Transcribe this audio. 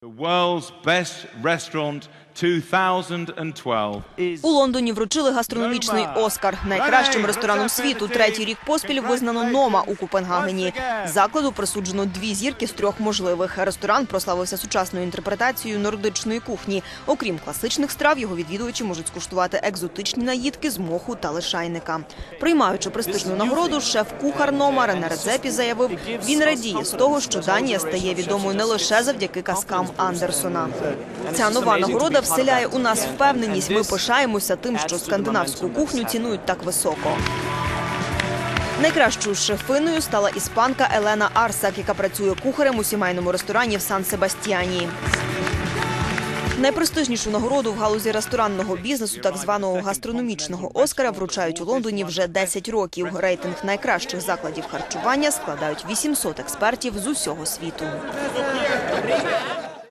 The world's best restaurant 2012 is У Лондоні вручили гастрономічний Оскар. Найкращим рестораном світу третій рік поспіль визнано Нома у Копенгагені. Закладу присуджено дві зірки з трьох можливих. Ресторан прославився сучасною інтерпретацією нордичної кухні. Окрім класичних страв, його відвідувачі можуть скуштувати екзотичні наїдки з моху та лишайника. Приймаючи престижну нагороду, шеф-кухар Нома Рене Редзепі заявив, він радіє з того, що Данія стає відомою не лише завдяки казкам Андерсона. Ця нова нагорода вселяє у нас впевненість. Ми пишаємося тим, що скандинавську кухню цінують так високо. Найкращою шефиною стала іспанка Елена Арсак, яка працює кухарем у сімейному ресторані в Сан-Себастьяні. Найпрестижнішу нагороду в галузі ресторанного бізнесу, так званого гастрономічного Оскара, вручають у Лондоні вже 10 років. Рейтинг найкращих закладів харчування складають 800 експертів з усього світу.